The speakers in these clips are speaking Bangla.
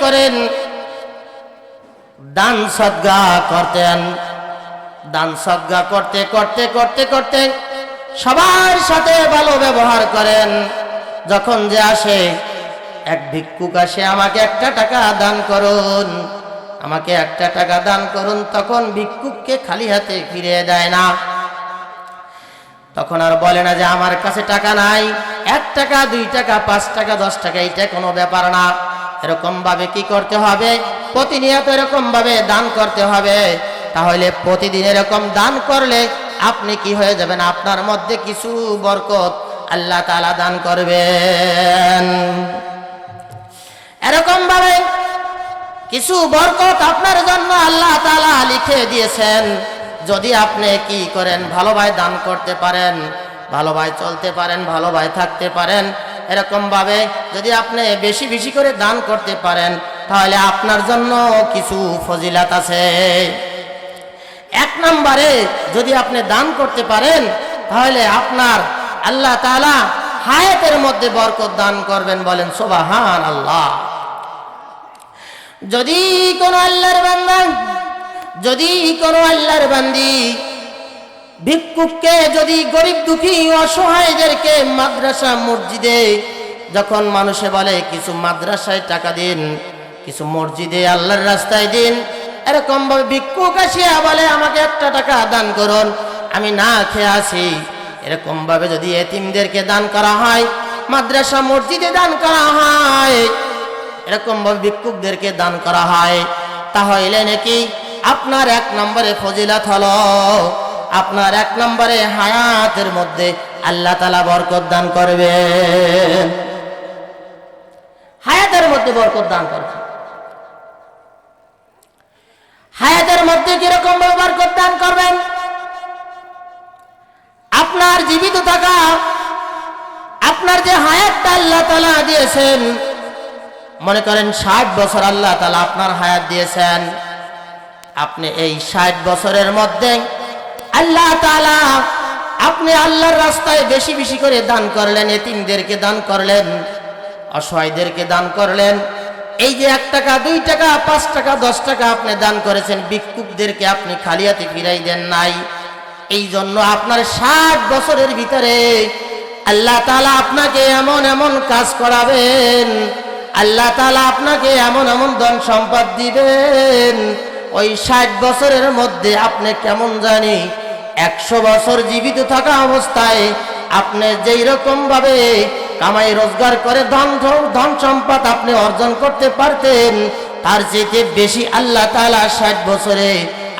করেন। দান সদ্গা করতেন। দান সদ্গা করতে করতে করতে করতে সবার সাথে ভালো ব্যবহার করেন। যখন যে আসে, এক ভিক্ষুক আসে, আমাকে একটা টাকা দান করুন। আমাকে একটা টাকা দান করুন। তখন ভিক্ষুককে খালি হাতে ফিরিয়ে দেয় না। তখন আর বলে না যে, আমার কাছে টাকা নাই। এক টাকা, দুই টাকা, পাঁচ টাকা, দশ টাকা এটা কোনো ব্যাপার না। এরকম ভাবে কি করতে হবে? প্রতিনিয়ত এরকম ভাবে দান করতে হবে। তাহলে প্রতিদিন এরকম দান করলে আপনি কি হয়ে যাবেন? আপনার মধ্যে কিছু বরকত আল্লাহ তালা দান করবেন। এরকম ভাবে কিছু বরকত আপনার জন্য আল্লাহ তালা লিখে দিয়েছেন। যদি আপনি কি করেন? ভালোভাবে দান করতে পারেন ভালোভাবে চলতে পারেন ভালোভাবে থাকতে পারেন। এরকম ভাবে যদি আপনি বেশি বেশি করে দান করতে পারেন, তাহলে আপনার জন্য কিছু ফজিলাত আছে। এক নম্বরে যদি আপনি দান করতে পারেন, তাহলে আপনার আল্লাহ তাআলা হায়াতের মধ্যে বরকত দান করবেন বলেন সোবাহান আল্লাহ যদি কোনো আল্লাহর বান্দা, যদি কোনো আল্লাহর বান্দি ভিক্ষুককে যদি গরিব দুঃখী অসহায়দেরকে মাদ্রাসা মসজিদে, যখন মানুষে বলে, কিছু মাদ্রাসায় টাকা দিন, কিছু মসজিদে আল্লাহর রাস্তায় দিন, এরকম ভাবে ভিক্ষুক আসিয়া বলে, আমাকে একটা টাকা দান করুন, আমি না খেয়ে আসি এরকম ভাবে যদি এতিমদেরকে দান করা হয়, মাদ্রাসা মসজিদে দান করা হয়, এরকম ভাবে ভিক্ষুকদেরকে দান করা হয়, তাহলে নাকি আপনার এক নম্বরে ফজিলাত হলো আপনার এক নম্বরে হায়াতের মধ্যে আল্লাহ তালা বরকত দান করবে। হায়াতের মধ্যে বরকত দান করবে। হায়াতের মধ্যে কীরকম ভাবে বরকত দান করবেন? আপনার জীবিত থাকা, আপনার যে হায়াতটা আল্লাহ তালা দিয়েছেন, মনে করেন ষাট বছর আল্লাহ তালা আপনার হায়াত দিয়েছেন। আপনি এই ষাট বছরের মধ্যে আল্লাহ তালা আপনি আল্লাহর রাস্তায় বেশি বেশি করে দান করলেন, এতিমদেরকে দান করলেন, অসহায়দেরকে দান করলেন। এই যে এক টাকা, দুই টাকা, পাঁচ টাকা, দশ টাকা আপনি দান করেছেন ভিক্ষুকদেরকে আপনি খালিয়াতে ফিরাই দেন নাই। এই জন্য আপনার ষাট বছরের ভিতরে আল্লাহ তালা আপনাকে এমন এমন কাজ করাবেন, আল্লাহ তালা আপনাকে এমন এমন ধন সম্পদ দিবেন। ওই ষাট বছরের মধ্যে আপনি কেমন জানি একশো বছর জীবিত থাকা অবস্থায় আপনি যেই রকম ভাবে কামাই রোজগার করে ধন ধন সম্পদ আপনি অর্জন করতে পারতেন, তার চেয়ে বেশি আল্লাহ তালা ষাট বছরে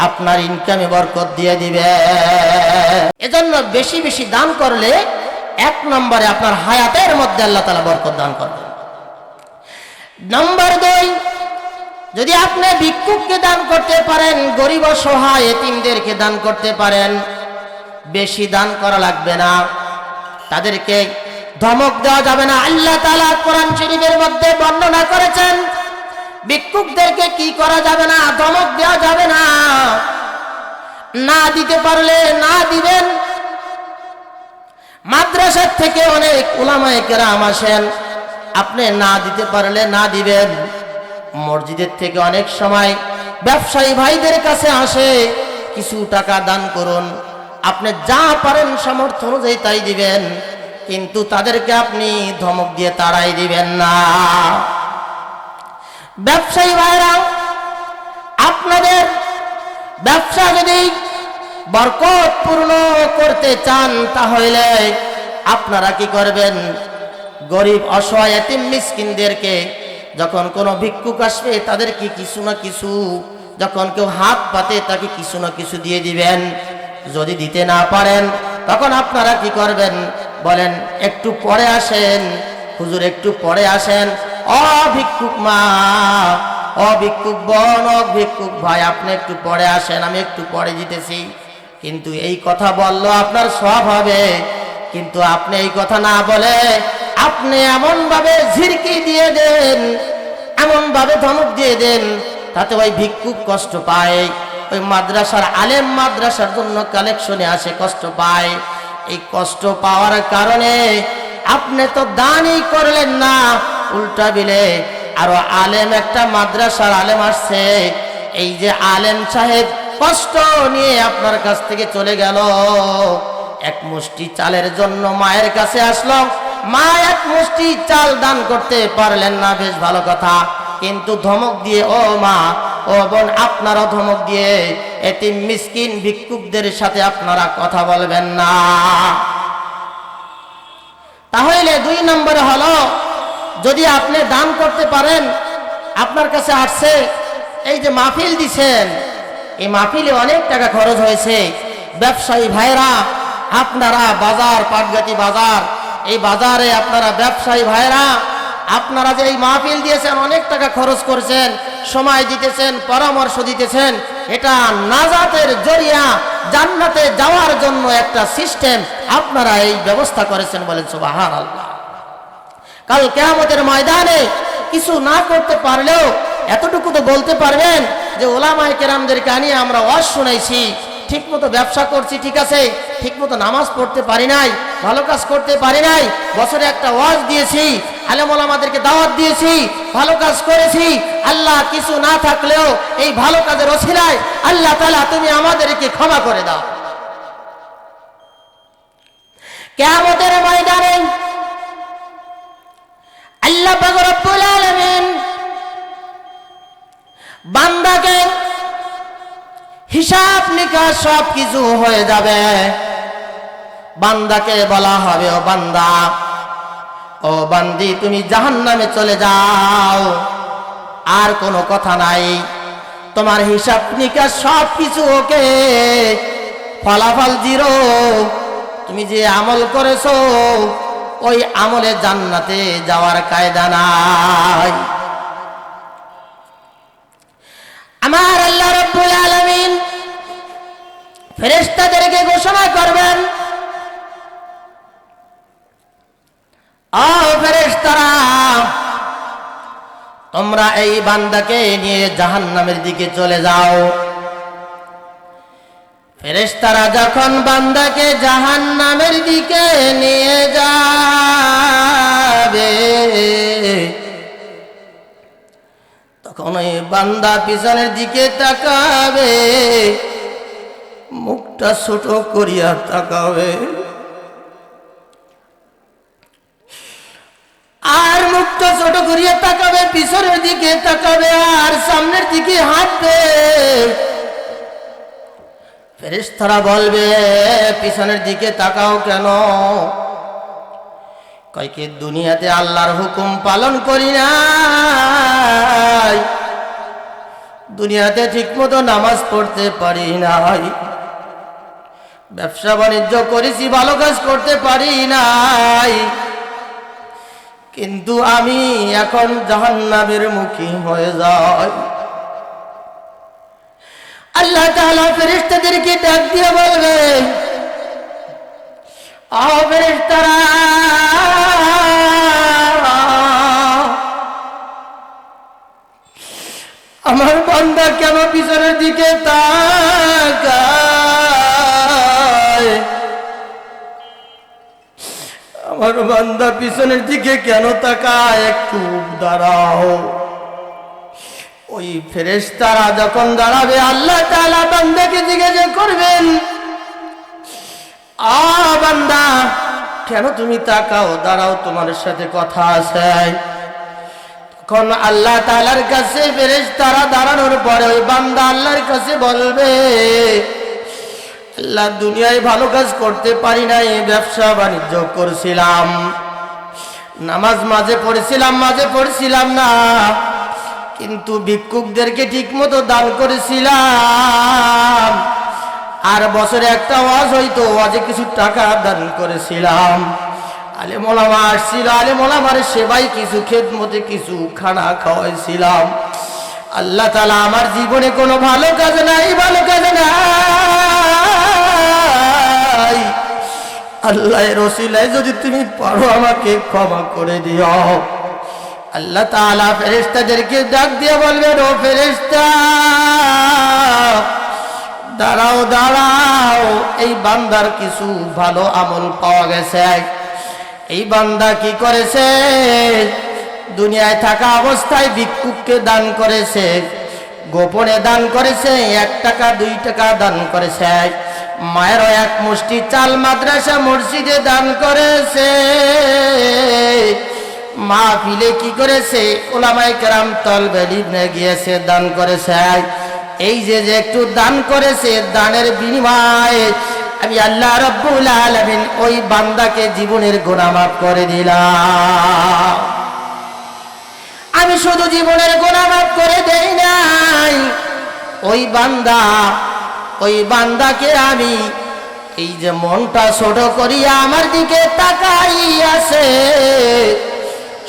আপনার ইনকামে বরকত দিয়ে দিবে এজন্য বেশি বেশি দান করলে এক নম্বরে আপনার হায়াতের মধ্যে আল্লাহ তালা বরকত দান করবেন। নম্বর দুই যদি আপনি ভিক্ষুককে দান করতে পারেন, গরিব সহায় এতিমদেরকে দান করতে পারেন, বেশি দান করা লাগবে না। তাদেরকে ধমক দেওয়া যাবে না। আল্লাহ তালা কোরআন শরীফের মধ্যে বর্ণনা করেছেন, ভিক্ষুকদেরকে কি করা যাবে না, ধমক দেওয়া যাবে না। না দিতে পারলে না দিবেন। মাদ্রাসার থেকে অনেক উলামায়ে কেরাম আসেন, আপনি না দিতে পারলে না দিবেন। মসজিদের থেকে অনেক সময় ব্যবসায়ী ভাইদের কাছে আসে, কিছু টাকা দান করুন। আপনি যা পারেন সামর্থ্য অনুযায়ী তাই দিবেন, কিন্তু তাদেরকে আপনি ধমক দিয়ে তাড়াই দিবেন না। ব্যবসায়ী ভাইরা, আপনাদের ব্যবসা যদি বরকতপূর্ণ করতে চান, তাহলে আপনারা কি করবেন? গরিব, অসহায়, এতিম, মিসকিনদেরকে যখন কোনো ভিক্ষুক আসবে তাদেরকে কিছু না কিছু, যখন কেউ হাত পাতে তাকে কিছু না কিছু দিয়ে দিবেন। যদি দিতে না পারেন, তখন আপনারা কি করবেন? বলেন, একটু পরে আসেন। হুজুর, একটু পরে আসেন। অভিক্ষুক মা অভিক্ষুক বোন অভিক্ষুক ভাই, আপনি একটু পরে আসেন, আমি একটু পরে দিতেছি। কিন্তু এই কথা বলল আপনার সব হবে। কিন্তু আপনি এই কথা না বলে আপনি এমন ভাবে ঝিরকি দিয়ে দেন, এমন ভাবে ধমক দিয়ে দেন, তাতে ওই ভিক্ষুক কষ্ট পায়, ওই মাদ্রাসার আলেম মাদ্রাসার জন্য কালেকশনে আসে কষ্ট পায়। এই কষ্ট পাওয়ার কারণে আপনি তো দানই করলেন না, উল্টা বিলে আরও আলেম একটা মাদ্রাসার আলেম আসছে। এই যে আলেম সাহেব কষ্ট নিয়ে আপনার কাছ থেকে চলে গেল। এক মুষ্টি চালের জন্য মায়ের কাছে আসলো। মা এক মুষ্টি চাল দান করতে পারলেন না, বেশ ভালো কথা। কিন্তু ধমক দিয়ে, ও মা, ও বোন, আপনারা ধমক দিয়ে এটি মিসকিন ভিক্ষুকদের সাথে আপনারা কথা বলবেন না। তাহলে দুই নম্বরে হলো, যদি আপনি দান করতে পারেন, আপনার কাছে আসছে, এই যে মাহফিল দিছেন, এই মাহফিলে অনেক টাকা খরচ হয়েছে। ব্যবসায়ী ভাইরা আপনারা বাজার পাটগাতি বাজার, এই বাজারে আপনারা ব্যবসায়ী ভাইরা, আপনারা যে এই মাহফিল দিয়েছেন, অনেক টাকা খরচ করেছেন, সময় দিতেছেন, পরামর্শ দিতেছেন, এটা নাজাতের জরিয়া, জান্নাতে যাওয়ার জন্য একটা সিস্টেম আপনারা এই ব্যবস্থা করেছেন বলেন সুবাহান আল্লাহ কাল কেয়ামতের ময়দানে কিছু না করতে পারলেও, এতটুকু তো বলতে পারবেন যে ওলামায় কেরামদেরকে আনিয়ে আমরা ওয়াজ শুনাইছি। ঠিক মতো ব্যবসা করছি, ঠিক আছে? ঠিক মতো নামাজ পড়তে পারি নাই, ভালো কাজ করতে পারি নাই, বছরে একটা ওয়াজ দিয়েছি আলেমল আমাদেরকে দাওয়াত দিয়েছি, ভালো কাজ করেছি, আল্লাহ কিছু না থাকলেও এই ভালো কাজের অছিলায় আল্লাহ তালা তুমি আমাদেরকে ক্ষমা করে দাও। কেমতের ময়দানে আল্লাহ পাক রব্বুল আলামিন বান্দাকে হিসাব নিকাশ সব কিছু হয়ে যাবে। বান্দাকে বলা হবে, ও বান্দা, ও বান্দি, তুমি জাহান্নামে চলে যাও। আর কোনো কথা নাই। তোমার হিসাব নিকাশ সব কিছু ওকে। ফলাফল জিরো। তুমি যে আমল করেছ, ওই আমলে জান্নাতে যাওয়ার কায়দা নাই। আমার আল্লাহ রব্বুল আলামিন ফেরেশতাদেরকে ঘোষণা করবেন তোমরা এই বান্দাকে নিয়ে জাহান্নামের দিকে চলে যাও। ফেরেস্তারা যখন বান্দাকে জাহান্নামের দিকে নিয়ে যাবে, তখন ওই বান্দা পিছনের দিকে তাকাবে। মুখটা ছোট করিয়া তাকাবে। আর মুখটা ছোট করিয়া তাকাবে, পিছনের দিকে তাকাবে, আর সামনের দিকে হাঁটবে। ফেরেশতারা বলবে, পিছনের দিকে তাকাও কেন? কয়কে দুনিয়াতে আল্লাহর হুকুম পালন করি নাই। দুনিয়াতে ঠিকমতো নামাজ পড়তে পারি নাই। ব্যবসা বাণিজ্য করেছি, ভালো কাজ করতে পারি নাই। কিন্তু আমি এখন জাহান্নামের মুখী হয়ে যাই। আল্লাহ তাআলা ফেরেশতাদেরকে ডাক দিয়ে বলবে আ ফেরেশতারা, আমার বান্দা কেন পিছনের দিকে তাকায়? আমার বান্দা পিছনের দিকে কেন তাকায়? একটু দাঁড়াও। ওই ফেরেশতারা যখন দাঁড়াবে, আল্লাহ তাআলা বান্দাকে জিজ্ঞাসা করবেন, আ বান্দা, কেন তুমি তাকাও? দাঁড়াও, তোমার সাথে কথা আছে। তখন আল্লাহ তাআলার কাছে ফেরেশতারা দাঁড়ানোর পরে ওই বান্দা আল্লাহর কাছে বলবে আল্লাহ দুনিয়ায় ভালো কাজ করতে পারি নাই ব্যবসা বাণিজ্য করছিলাম। নামাজ মাঝে পড়েছিলাম, মাঝে পড়ছিলাম না। কিন্তু ভিক্ষুকদেরকে ঠিক মতো দান করেছিলাম। আর বছরে একটা ওয়াজ হইতো, ওয়াজে কিছু টাকা দান করেছিলাম। আলে মোলামা আসছিল আলে মোলামার সেবাই কিছু খেদমতে কিছু খানা খাওয়াইছিলাম। আল্লাহ তালা আমার জীবনে কোনো ভালো কাজ নাই, ভালো কাজ নাই। আল্লাহ রসিলায় যদি তুমি পারো আমাকে ক্ষমা করে দিও। আল্লাহ তাআলা ফেরেশতাদেরকে ডাক দিয়ে বলবেন, ও ফেরেশতা, দাঁড়াও দাঁড়াও, এই বান্দার কিছু ভালো আমল পাওয়া গেছে। এই বান্দা কি করেছে? দুনিয়ায় থাকা অবস্থায় ভিক্ষুককে দান করেছে। গোপনে দান করেছে, এক টাকা, দুই টাকা দান করেছে। মায়েরও এক মুষ্টি চাল মাদ্রাসা মসজিদে দান করেছে। মা ফিলে কি করেছে? ওলামাই কেরাম তল বেলিনে গিয়েছে দান করেছে। এই যে যে একটু দান করেছে, দানের বিনিময়ে আমি আল্লাহ রব্বুল আলমিন ওই বান্দাকে জীবনের গোনা মাফ করে দিলাম। আমি শুধু জীবনের গোনা করে দেই নাই। ওই বান্দা, ওই বান্দাকে আমি এই যে মনটা ছোট করিয়া আমার দিকে তাকাই আছে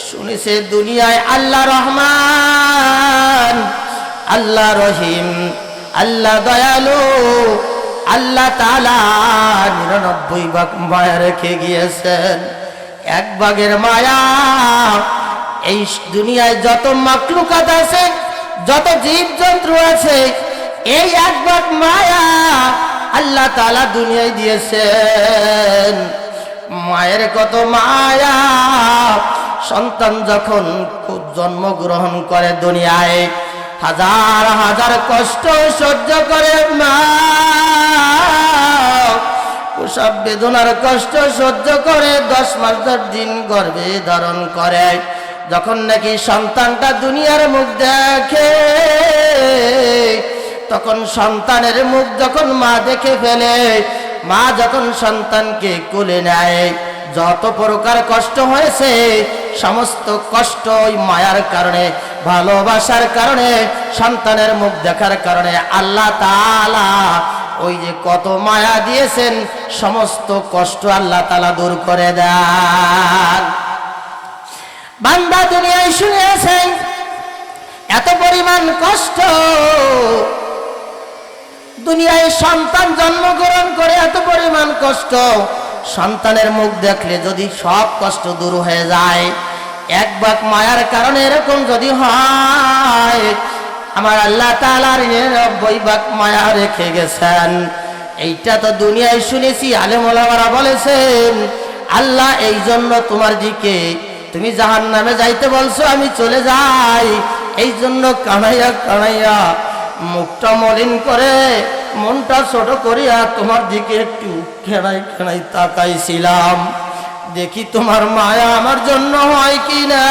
শুনেছে দুনিয়ায় আল্লাহ রহমান, আল্লাহ রহিম, আল্লাহ দয়ালু, আল্লাহ তালা নিরানব্বই ভাগ মায়া রেখে গিয়েছেন। এক ভাগের মায়া এই দুনিয়ায় যত মাকলুকাত আছে, যত জীব জন্তু আছে, এই একবার মায়া আল্লাহ তালা দুনিয়ায় দিয়েছেন। মায়ের কত মায়া, সন্তান যখন জন্মগ্রহণ করে দুনিয়ায়, হাজার হাজার কষ্ট সহ্য করে মা। বেদনার কষ্ট সহ্য করে দশ মাস দিন গর্ভে ধারণ করে। যখন নাকি সন্তানটা দুনিয়ার মুখ দেখে, তখন সন্তানের মুখ যখন মা দেখে ফেলে, মা যখন সন্তানকে কোলে নেয়, যত প্রকার কষ্ট হয়েছে, সমস্ত কষ্ট ওই মায়ার কারণে, ভালোবাসার কারণে, সন্তানের মুখ দেখার কারণে আল্লাহ তালা ওই যে কত মায়া দিয়েছেন, সমস্ত কষ্ট আল্লাহ তালা দূর করে দেন। বান্দা দুনিয়ায় শুনেছেন এত পরিমাণ কষ্ট। দুনিয়ায় সন্তান জন্মগ্রহণ করে এত পরিমাণ কষ্ট। সন্তানের মুখ দেখলে যদি সব কষ্ট দূর হয়ে যায়, এক বাক মায়ার কারণে এরকম যদি হয়, আমার আল্লাহ তালার নব্বই বাক মায়া রেখে গেছেন। এইটা তো দুনিয়ায় শুনেছি, আলেমোলামারা বলেছেন, আল্লাহ এই জন্য তোমার দিকে তুমি জাহান নামে যাইতে বলছো, আমি চলে যাই। এই জন্য কানাইয়া কানাইয়া মুখটা মলিন করে, মনটা ছোট করিয়া তোমার দিকে একটু খেড়াই খেড়াই তাকাইছিলাম। দেখি তোমার মায়া আমার জন্য হয় কি না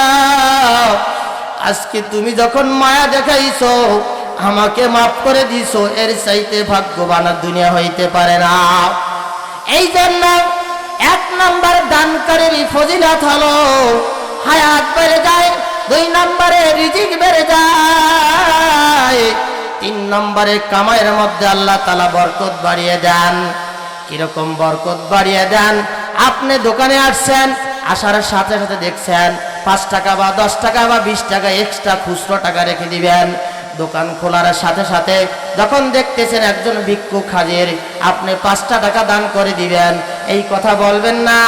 আজকে তুমি যখন মায়া দেখাইছো, আমাকে মাফ করে দিছো, এর চাইতে ভাগ্যবান দুনিয়া হইতে পারে না। এই জন্য এক নম্বর দানকারীর ফজিলাত হলো, হায়াত বেড়ে যায়, দুই নম্বরে রিজিক বেড়ে যায়, তিন নম্বরে কামাইয়ের মধ্যে আল্লাহ তালা বরকত বাড়িয়ে দেন। কীরকম বরকত বাড়িয়ে দেন? আপনি দোকানে আসছেন, আসার সাথে সাথে দেখছেন, পাঁচ টাকা বা দশ টাকা বা বিশ টাকা এক্সট্রা খুচরো টাকা রেখে দিবেন। দোকান খোলার সাথে সাথে যখন দেখতেছেন একজন ভিক্ষুক হাজির আপনি পাঁচটা টাকা দান করে দিবেন। এই কথা বলবেন না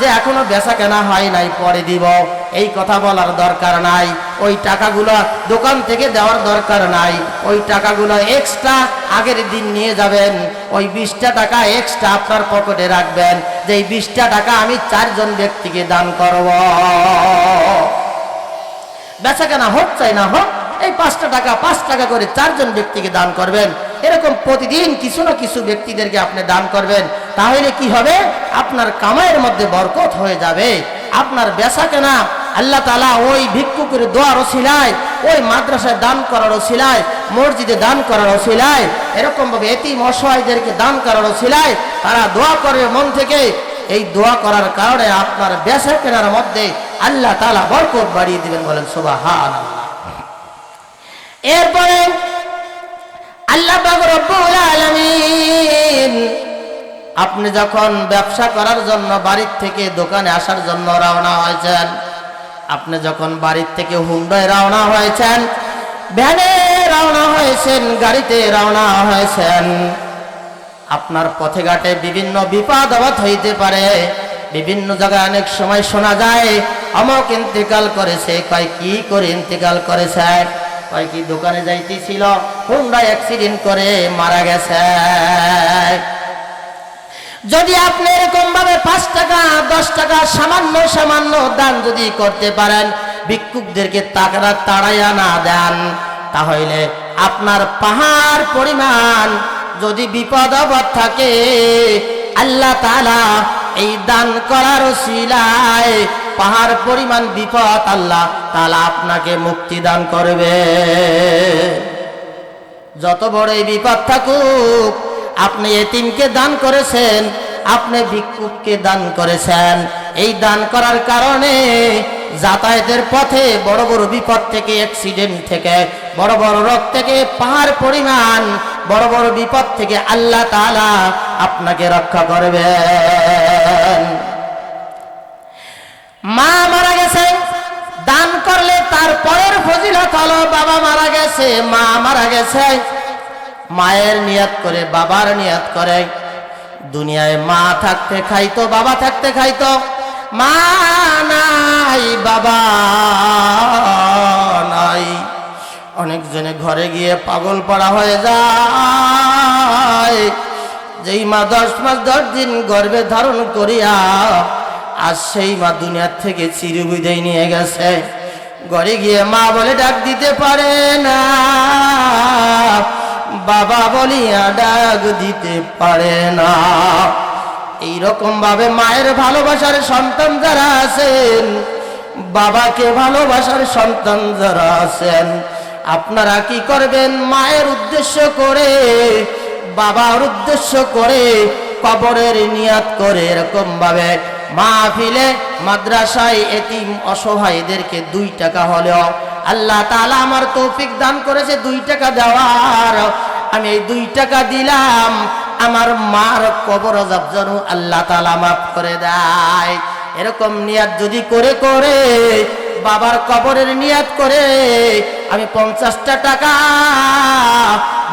যে এখনও বেচা কেনা হয় নাই, পরে দিব। এই কথা বলার দরকার নাই। ওই টাকাগুলো দোকান থেকে দেওয়ার দরকার নাই। ওই টাকাগুলো এক্সট্রা আগের দিন নিয়ে যাবেন। ওই বিশটা টাকা এক্সট্রা আপনার পকেটে রাখবেন। যে এই বিশটা টাকা আমি চারজন ব্যক্তিকে দান করব। বেচা কেনা হোক চাই না হোক এই পাঁচটা টাকা, পাঁচ টাকা করে চারজন ব্যক্তিকে দান করবেন। এরকম প্রতিদিন কিছু না কিছু ব্যক্তিদেরকে আপনি দান করবেন। তাহলে কি হবে? আপনার কামাইয়ের মধ্যে বরকত হয়ে যাবে। আপনার বেচা কেনা আল্লাহ তালা ওই ভিক্ষুকের দোয়ার ওসিলায়, ওই মাদ্রাসায় দান করার ওসিলায়, মসজিদে দান করার ওসিলায় এরকম ভাবে এটি মশাইদেরকে দান করার ওসিলায়, তারা দোয়া করে মন থেকে। এই দোয়া করার কারণে আপনার বেচা কেনার মধ্যে আল্লাহ তালা বরকত বাড়িয়ে দিবেন বলেন সুবাহ এরপরে আল্লাহ আপনি যখন ব্যবসা করার জন্য বাড়ির থেকে দোকানে আসার জন্য রওনা হয়েছেন, আপনি যখন বাড়ির থেকে হুন্ডায় রওনা হয়েছেন, ভ্যানে রওনা হয়েছেন, গাড়িতে রওনা হয়েছেন, আপনার পথে ঘাটে বিভিন্ন বিপদ আবাদ হইতে পারে। বিভিন্ন জায়গায় অনেক সময় শোনা যায়, অমক ইন্তেকাল করেছে, কয় কি করে ইন্তেকাল করেছে? কয় কি দোকানে যাইতেছিল হুন্ডা অ্যাক্সিডেন্ট করে মারা গেছে। যদি আপনি এরকম ভাবে পাঁচ টাকা, দশ টাকা, সামান্য সামান্য দান যদি করতে পারেন, ভিক্ষুকদেরকে তাকরা তাড়াইয়া না দেন, তাহলে আপনার পাহাড় পরিমাণ যদি বিপদ থাকে, আল্লাহ তাআলা এই দান করার শিলায় পাহাড় পরিমাণ বিপদ আল্লাহ তাআলা আপনাকে মুক্তি দান করবে। যত বড় এই বিপদ থাকুক, আপনি এতিমকে দান করেছেন, আপনি ভিক্ষুককে দান করেছেন। এই দান করার কারণে যাতায়াতের পথে বড় বড় বিপদ থেকে অ্যাক্সিডেন্ট থেকে, বড় বড় রোগ থেকে পাহাড় পরিমাণ বড় বড় বিপদ থেকে আল্লাহ তাআলা আপনাকে রক্ষা করবেন। মা মারা গেছে, দান করলে তার পরের ফজিলত হলো বাবা মারা গেছে, মা মারা গেছে। মায়ের নিয়াত করে, বাবার নিয়াত করে। দুনিয়ায় মা থাকতে খাইতো, বাবা থাকতে খাইতো। মা নাই বাবা। অনেকজনে ঘরে গিয়ে পাগল পড়া হয়ে যায়। যেই মা দশ মাস দশ দিন গর্ভে ধারণ করিয়া আর সেই মা দুনিয়ার থেকে চিরবিদায় নিয়ে গেছে। ঘরে গিয়ে মা বলে, ডাক দিতে পারে না। বাবা বলিয়া, ডাক দিতে পারে না। এইরকম ভাবে মায়ের ভালোবাসার সন্তান যারা আছেন, বাবাকে ভালোবাসার সন্তান যারা আছেন আপনারা কি করবেন? মায়ের উদ্দেশ্য করে, বাবার উদ্দেশ্য করে কবরের নিয়াত করে এরকম ভাবে মাহফিলে, মাদ্রাসায় এতিম অসহায়দেরকে দুই টাকা হলেও আল্লাহ তালা আমার তৌফিক দান করেছে দুই টাকা দেওয়ার। আমি এই দুই টাকা দিলাম, আমার মার কবর যেন আল্লাহ তালা মাফ করে দেয়। এরকম নিয়াত যদি করে করে বাবার কবরের নিয়াত করে আমি পঞ্চাশটা টাকা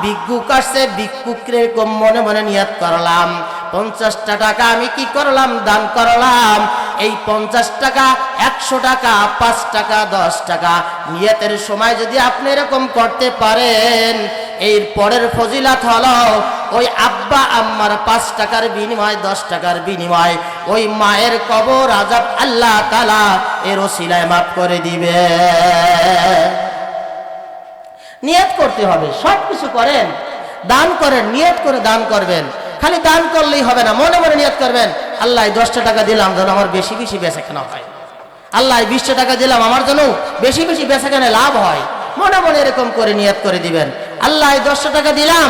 ভিক্ষুক আসছে ভিক্ষুকরে কম মনে মনে নিয়াত করলাম। পঞ্চাশটা টাকা আমি কি করলাম? দান করলাম। এই পঞ্চাশ টাকা, একশো টাকা, পাঁচ টাকা, দশ টাকা নিয়তের সময় যদি আপনি এরকম করতে পারেন, এর পরের ফজিলাত হলো ওই আব্বা আম্মার পাঁচ টাকার বিনিময়, দশ টাকার বিনিময়, ওই মায়ের কবর আজাব আল্লাহ তালা এর ওসিলায় মাফ করে দিবে। নিয়ত করতে হবে, সব কিছু করেন, দান করেন, নিয়ত করে দান করবেন। খালি দান করলেই হবে না, মনে মনে নিয়ত করবেন, আল্লাহ দশটা টাকা দিলাম যেন আমার বেশি বেশি বেচা কেনা হয়। আল্লাহ বিশটা টাকা দিলাম আমার জন্য বেশি বেশি বেচা কেনা লাভ হয়। মনে মনে এরকম করে নিয়ত করে দিবেন। আল্লাহ দশটা টাকা দিলাম,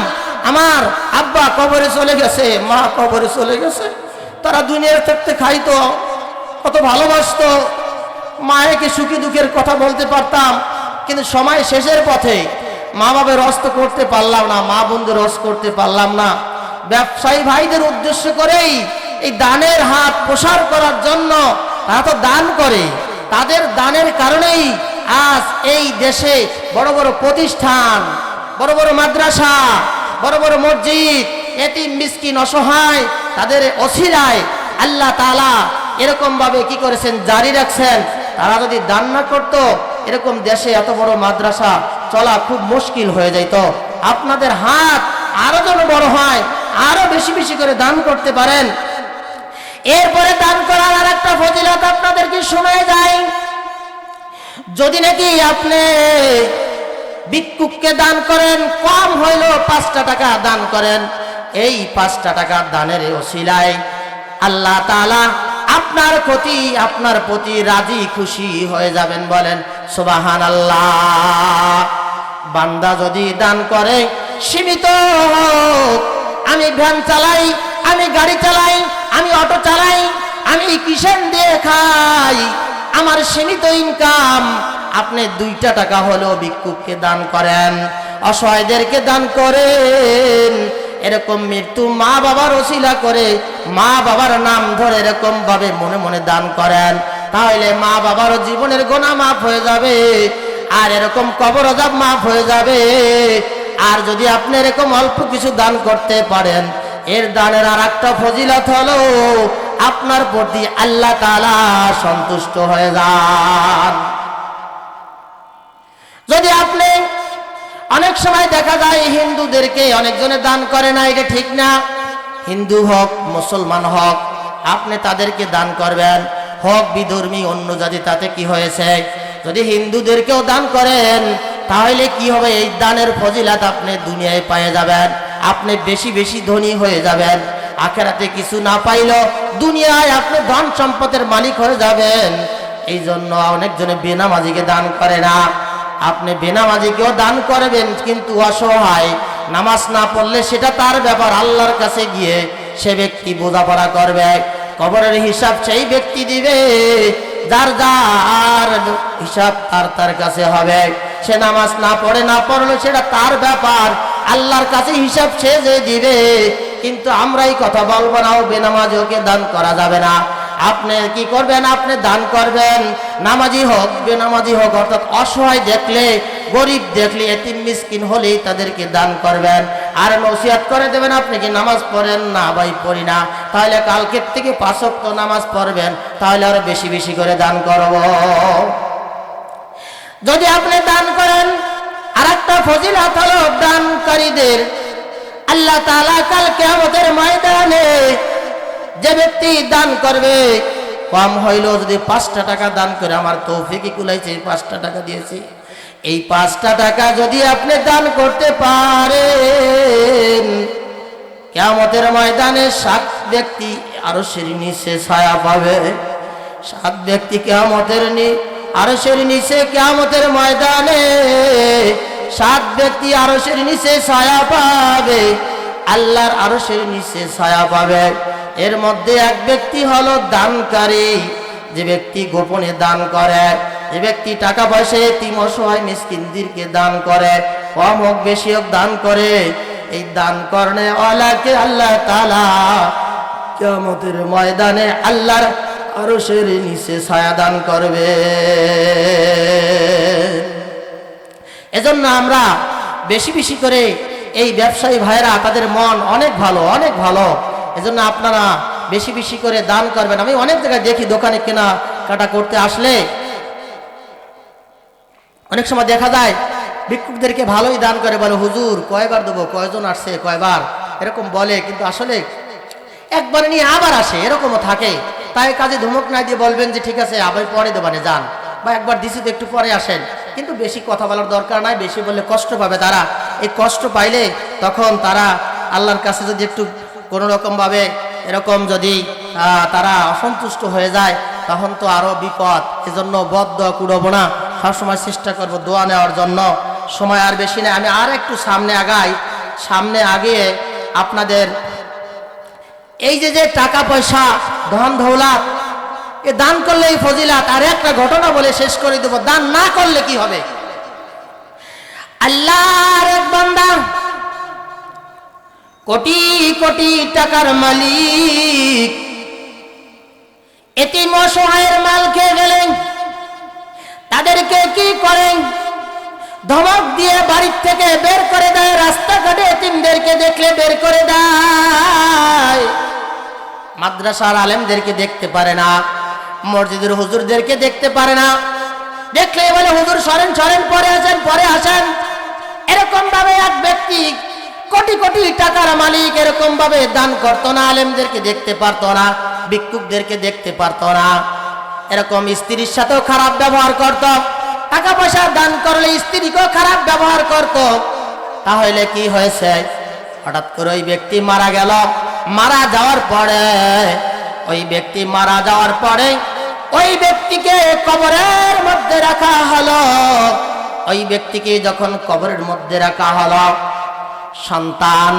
আমার আব্বা কবরে চলে গেছে, মা কবরে চলে গেছে। তারা দুনিয়ার থাকতে খাইতো, কত ভালোবাসতো। মায়েকে সুখী দুঃখের কথা বলতে পারতাম কিন্তু সময় শেষের পথে মা বাবার রস তো করতে পারলাম না মা বন্ধুর রস করতে পারলাম না। ব্যবসায়ী ভাইদের উদ্দেশ্য করেই এই দানের হাত প্রসার করার জন্য তারা তো দান করে। তাদের দানের কারণেই আজ এই দেশে বড় বড় প্রতিষ্ঠান, বড় বড় মাদ্রাসা, বড় বড় মসজিদ, এতিম, মিসকিন, অসহায়, তাদের অসিরায় আল্লাহ তালা এরকম ভাবে কি করেছেন, জারি রাখছেন। তারা যদি দান না করতো এরকম দেশে এত বড় মাদ্রাসা চলা খুব মুশকিল হয়ে যাইত। আপনাদের হাত আরও যেন বড় হয়, আরও বেশি বেশি করে দান করতে পারেন। এরপরে দান করার আর একটা ফজিলত আপনাদেরকে শোনায় যায় যদি নাকি আপনি ভিক্ষুককে দান করেন, কম হইলেও পাঁচটা টাকা দান করেন, এই পাঁচটা টাকা দানের ওসিলায় আল্লাহ তাআলা আপনার প্রতি আপনার প্রতি রাজি, খুশি হয়ে যাবেন বলেন সুবাহান আল্লাহ বান্দা যদি দান করে, সীমিত আমি ভ্যান চালাই, আমি গাড়ি চালাই, আমি অটো চালাই, আমি কিষেন দিয়ে খাই, আমার সীমিত ইনকাম। আপনি দুইটা টাকা হলেও ভিক্ষুককে দান করেন, অসহায়দেরকে দান করেন এরকম মৃত্যু মা বাবার ওসিলা করে, মা বাবার নাম ধরে এরকম ভাবে মনে মনে দান করেন। তাহলে মা বাবার জীবনের গোনা মাফ হয়ে যাবে, আর এরকম কবর অজাব মাফ হয়ে যাবে। আর যদি আপনি এরকম অল্প কিছু দান করতে পারেন, এর দানের আর একটা ফজিলত হলো, আপনার প্রতি আল্লাহ সন্তুষ্ট হয়ে যান। যদি আপনি অনেক সময় দেখা যায় হিন্দুদেরকে অনেকজনে দান করে না, এটা ঠিক না। হিন্দু হোক, মুসলমান হোক, আপনি তাদেরকে দান করবেন। হোক বিধর্মী, অন্য জাতি, তাতে কি হয়েছে? যদি হিন্দুদেরকেও দান করেন, তাহলে কি হবে? এই দানের ফজিলাত আপনি দুনিয়ায় পেয়ে যাবেন। আপনি বেশি বেশি ধনী হয়ে যাবেন। আখেরাতে কিছু না পাইলেও দুনিয়ায় আপনি ধন সম্পদের মালিক হয়ে যাবেন। এই জন্য অনেকজনে বেনামাজিকে দান করে না। আপনি বেনামাজিকেও দান করবেন, কিন্তু অসহায়। নামাজ না পড়লে সেটা তার ব্যাপার, আল্লাহর কাছে গিয়ে সে ব্যক্তি বোঝাপড়া করবে। কবরের হিসাব সেই ব্যক্তি দিবে, যার যার হিসাব তার তার কাছে হবে। সে নামাজ না পড়ে, না পড়লে সেটা তার ব্যাপার, আল্লাহর কাছে হিসাব সে যে দিবে। কিন্তু আমরাই কথা বলব না, ও বেনামাজি ওকে দান করা যাবে না। আপনি কি করবেন? আপনি দান করবেন। নামাজি হোক, বেনামাজি হোক, অর্থাৎ অসহায় দেখলে, গরিব দেখলে, এতিম মিসকিন হলেই তাদেরকে দান করবেন। আর নসিহাত করে দেবেন, আপনি কি নামাজ পড়েন? না ভাই, পড়ি না। তাহলে কালকের থেকে পাঁচক্ত নামাজ পড়বেন, তাহলে আরও বেশি বেশি করে দান করব। যদি আপনি দান করেন আর একটা ফজিলাত হলো দানকারীদের। আল্লাহ তাআলা কাল কিয়ামতের ময়দানে যে ব্যক্তি দান করবে, কম হইলেও যদি পাঁচটা টাকা দান করে, আমার তৌফিকি কুলাইছে, এই পাঁচটা টাকা দিয়েছি। এই পাঁচটা টাকা যদি আপনি দান করতে পারেন কেমতের ময়দানে সাত ব্যক্তি আরও সিঁড়ি নিচে ছায়া পাবে। সাত ব্যক্তি কেমতের নি, আরও সিঁড়ি নিচে কেমতের ময়দানে সাত ব্যক্তি আরও সিঁড়ি নিচে ছায়া পাবে। আল্লাহর আরও সিঁড়ি নিচে ছায়া পাবে। এর মধ্যে এক ব্যক্তি হলো দানকারী, যে ব্যক্তি গোপনে দান করে। যে ব্যক্তি টাকা পয়সা, এতিম, অসহায়, মিসকিনদেরকে দান করে, কম হোক, বেশি হোক দান করে। এই দান করণে অলাকে আল্লাহ তালা কেমতের ময়দানে আল্লাহর আরও সের নিচে ছায়া দান করবে। এজন্য আমরা বেশি বেশি করে এই ব্যবসায়ী ভাইরা তাদের মন অনেক ভালো অনেক ভালো। এজন্য আপনারা বেশি বেশি করে দান করবেন। আমি অনেক জায়গায় দেখি দোকানে কেনা কাটা করতে আসলে। অনেক সময় দেখা যায়, ভিক্ষুকদেরকে ভালোই দান করে, বলে, হুজুর, কয়বার দেবো? কয়জন আসছে? কয়বার? এরকম বলে, কিন্তু আসলে একবার নিয়ে আবার আসে, এরকমও থাকে। তাই কাজে ধমক না দিয়ে বলবেন যে, ঠিক আছে, আবার পরে দোকানে যান। বা একবার দিছি তো একটু পরে আসেন। কিন্তু বেশি কথা বলার দরকার নাই, বেশি বললে কষ্ট পাবে তারা। এই কষ্ট পাইলে তখন তারা আল্লাহর কাছে যদি একটু কোনো রকমভাবে এরকম যদি তারা অসন্তুষ্ট হয়ে যায়, তখন তো আরও বিপদ। এজন্য বদ্ধ কুড়বো না সবসময় চেষ্টা করব দোয়া নেওয়ার জন্য। সময় আর বেশি নেই। আমি আর একটু সামনে আগাই। সামনে আগিয়ে আপনাদের এই যে যে টাকা পয়সা, ধন দৌলাত, এ দান করলে এই ফজিলাত, আর একটা ঘটনা বলে শেষ করে দেবো। দান না করলে কি হবে? আল্লাহর বান্দা। কোটি কোটি টাকার মালিক। এতিম অসহায়ের মাল খেয়ে গেলেন। তাদেরকে কি করেন? ধমক দিয়ে বাড়ির থেকে বের করে দেয়, রাস্তাঘাটে এতিমদেরকে দেখলে বের করে দেয়। মাদ্রাসার আলেমদেরকে দেখতে পারে না, মসজিদের হুজুরদেরকে দেখতে পারে না। দেখলে বলে, হুজুর, সরেন সরেন, পরে আসেন পরে আসেন। এরকম ভাবে এক ব্যক্তি কোটি কোটি টাকার মালিক এরকম ভাবে দান করতো না, আলেমদেরকে দেখতে পারতো না, ভিক্ষুকদেরকে দেখতে পারতো না। এরকম স্ত্রীর সাথেও খারাপ ব্যবহার করত, টাকা পয়সা দান করলে স্ত্রীকেও খারাপ ব্যবহার করত। তাহলে কি হয়েছে? হঠাৎ করে ওই ব্যক্তি মারা গেল। মারা যাওয়ার পরে, ওই ব্যক্তি মারা যাওয়ার পরে ওই ব্যক্তিকে কবরের মধ্যে রাখা হলো। ওই ব্যক্তিকে যখন কবরের মধ্যে রাখা হলো, সন্তান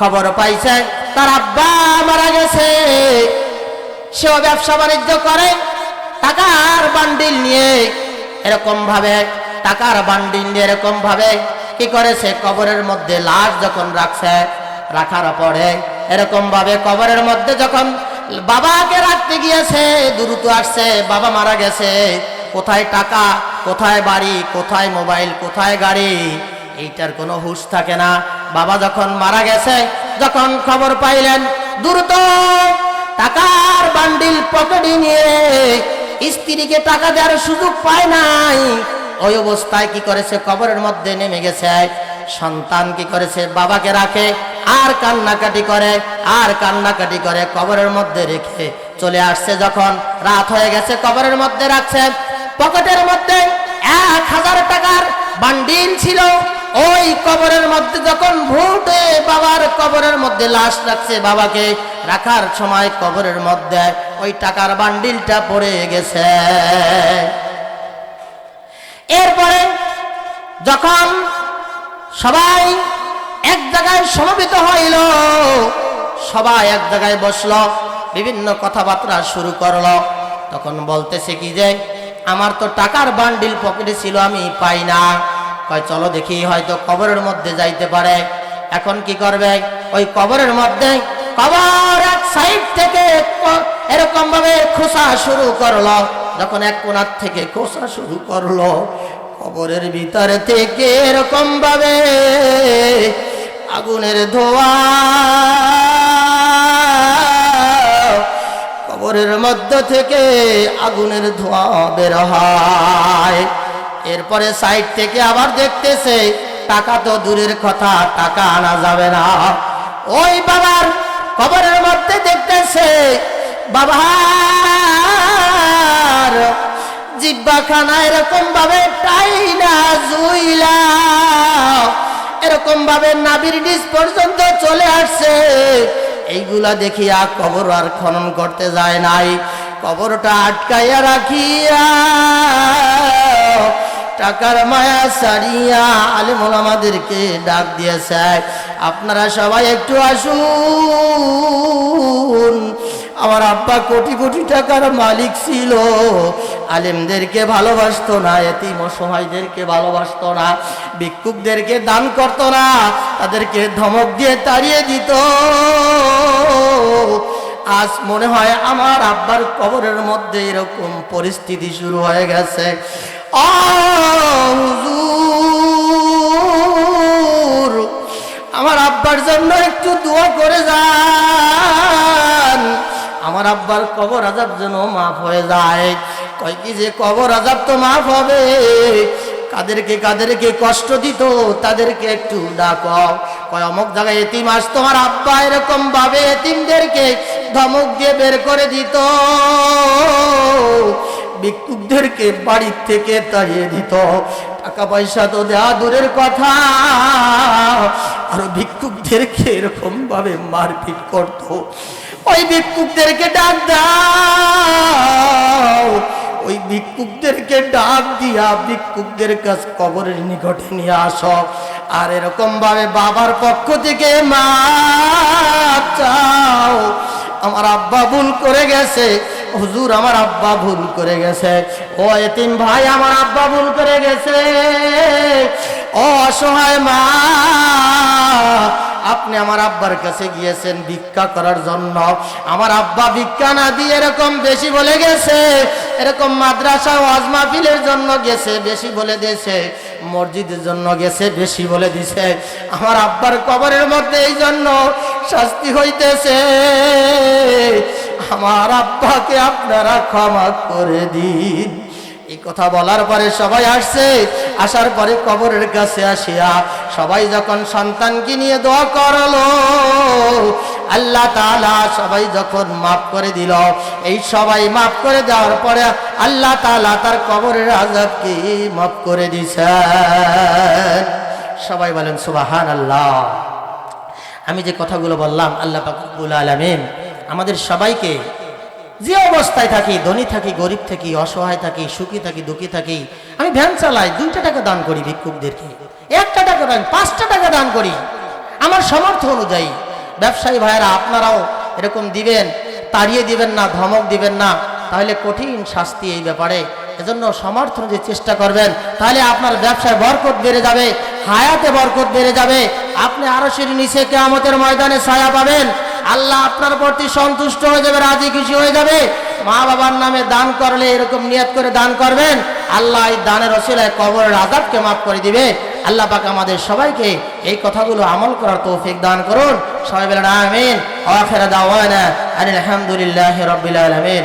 খবর পাইছে, তার আব্বা মারা গেছে। সেও ব্যবসা বাণিজ্য করে, টাকার বান্ডিল নিয়ে এরকম ভাবে টাকার বান্ডিল নিয়ে এরকম ভাবে কি করেছে কবরের মধ্যে লাশ যখন রাখছে, রাখার পরে এরকম ভাবে কবরের মধ্যে যখন বাবাকে রাখতে গিয়েছে, দ্রুত আসছে, বাবা মারা গেছে। কোথায় টাকা, কোথায় বাড়ি, কোথায় মোবাইল, কোথায় গাড়ি, এইটার কোনো হুঁশ থাকে না। বাবা যখন মারা গেছে, যখন খবর পাইলেন, দ্রুত টাকার বান্ডিল পকেটে নিয়ে স্ত্রীকে টাকা দেওয়ার সুযোগ পায় নাই। ওই অবস্থায় কি করেছে? কবরের মধ্যে নেমে গেছে। সন্তান কি করেছে? বাবাকে রাখে, আর কান্নাকাটি করে, আর কান্নাকাটি করে কবরের মধ্যে রেখে চলে আসছে। যখন রাত হয়ে গেছে, কবরের মধ্যে রাখছে পকেটের মধ্যে এক হাজার টাকার বান্ডিল ছিল। ওই কবরের মধ্যে যখন ভুটে বাবার কবরের মধ্যে লাশ রাখছে বাবাকে, রাখার সময় কবরের মধ্যে ওই টাকার বান্ডিলটা পড়ে গেছে। এরপরে যখন সবাই এক জায়গায় সমবেত হইল, সবাই এক জায়গায় বসল, বিভিন্ন কথাবার্তা শুরু করল। তখন বলতেছে কি যে আমার তো টাকার বান্ডিল পকেটে ছিল, আমি পাই না। কয়, চলো দেখি, হয়তো কবরের মধ্যে যাইতে পারে। এখন কি করবে? ওই কবরের মধ্যে কবর এক সাইড থেকে এরকম ভাবে খোসা শুরু করল। যখন এক কোনার থেকে খোসা শুরু করল, কবরের ভিতরে থেকে এরকম ভাবে আগুনের ধোয়া কবরের মধ্য থেকে আগুনের ধোঁয়া বের হয়। এরপরে সাইড থেকে আবার দেখতেছে, টাকা তো দূরের কথা, টাকা আনা যাবে না। ওই বাবার কবরের মধ্যে দেখতেছে, বাবার জিব্বাখানা এরকম ভাবে টাইনা জুইলা। এরকম ভাবে নাবির নিচ পর্যন্ত চলে আসছে। এইগুলা দেখিয়া কবর আর খনন করতে যায় নাই। কবরটা আটকাইয়া রাখিয়া টাকার মায়া সারিয়া আলিমুল আমাদেরকে ডাক দিয়েছে। আপনারা সবাই একটু আসুন। আমার আব্বা কোটি কোটি টাকার মালিক ছিল। আলেমদেরকে ভালোবাসতো না, এতিম অসহায়দেরকে ভালোবাসতো না, ভিক্ষুকদেরকে দান করতো না, তাদেরকে ধমক দিয়ে তাড়িয়ে দিত। আজ মনে হয় আমার আব্বার কবরের মধ্যে এরকম পরিস্থিতি শুরু হয়ে গেছে। আমার আব্বার জন্য একটু দোয়া করে যান। আমার আব্বার কবর আজাব যেন মাফ হয়ে যায়। কয় কি যে কবর আজাব তো মাফ হবে? কাদেরকে কাদেরকে কষ্ট দিত, তাদেরকে একটু ডাক। কয়, অমুক জায়গায় এতিম আস তোমার আব্বা এরকম ভাবে এতিমদেরকে ধমক দিয়ে বের করে দিত। ভিক্ষুকদেরকে বাড়ির থেকে তাড়িয়ে দিত। টাকা পয়সা তো দেওয়া দূরের কথা। আর ভিক্ষুকদেরকে এরকম ভাবে মারপিট করতো। ওই ভিক্ষুকদেরকে ডাক দাও। ওই ভিক্ষুকদেরকে ডাক দিয়া ভিক্ষুকদের কাছ কবরের নিকটে নিয়ে আসো। আর এরকম ভাবে বাবার পক্ষ থেকে মা চাও। আমার আব্বা ভুল করে গেছে। হুজুর, আমার আব্বা ভুল করে গেছে। ও এতিম ভাই, আমার আব্বা ভুল করে গেছে। অসহায় মা আপনি আমার আব্বার কাছে গিয়েছেন ভিক্ষা করার জন্য। আমার আব্বা ভিক্ষা না দিয়ে এরকম বেশি বলে গেছে। এরকম মাদ্রাসা ওয়াজ মাহফিলের জন্য গেছে, বেশি বলে দিয়েছে। মসজিদের জন্য গেছে, বেশি বলে দিছে আমার আব্বার কবরের মধ্যে এই জন্য শাস্তি হইতেছে। আমার আব্বাকে আপনারা ক্ষমা করে দিন। এই কথা বলার পরে সবাই আসছে। আসার পরে কবরের কাছে আসিয়া সবাই যখন সন্তানকে নিয়ে দোয়া করল, আল্লাহ তালা সবাই যখন মাফ করে দিল। এই সবাই মাফ করে দেওয়ার পরে আল্লাহ তালা তার কবরের আজাবকে মাফ করে দিছেন। সবাই বলেন সুবাহান আল্লাহ আমি যে কথাগুলো বললাম, আল্লাহ পাকুল আলমিন আমাদের সবাইকে যে অবস্থায় থাকি, ধনী থাকি, গরিব থাকি, অসহায় থাকি, সুখী থাকি, দুঃখী থাকি, আমি ভ্যান চালাই, দুইটা টাকা দান করি ভিক্ষুকদেরকে। একটা টাকা দান, পাঁচটা টাকা দান করি। আমার সামর্থ্য অনুযায়ী, ব্যবসায়ী ভাইয়েরা, আপনারাও এরকম দিবেন, তাড়িয়ে দিবেন না, ধমক দিবেন না, তাহলে কঠিন শাস্তি এই ব্যাপারে। এজন্য সমর্থ যে চেষ্টা করবেন, তাহলে আপনার ব্যবসায় বরকত বেড়ে যাবে, হায়াতে বরকত বেড়ে যাবে। আপনি আরও সিঁড়ি নিচে কেয়ামতের ময়দানে ছায়া পাবেন। আল্লাহ আপনার প্রতি সন্তুষ্ট হয়ে যাবে, রাজি খুশি হয়ে যাবে। মা বাবার নামে দান করলে এরকম নিয়ত করে দান করবেন। আল্লাহ এই দানের অসিলায় কবরের আজাবকে মাফ করে দিবে। আল্লাহ পাক আমাদের সবাইকে এই কথাগুলো আমল করার তৌফিক দান করুন। সবাই বলেন, আমিন। আখিরা দাওয়ানা আলহামদুলিল্লাহ রবিল আলামিন।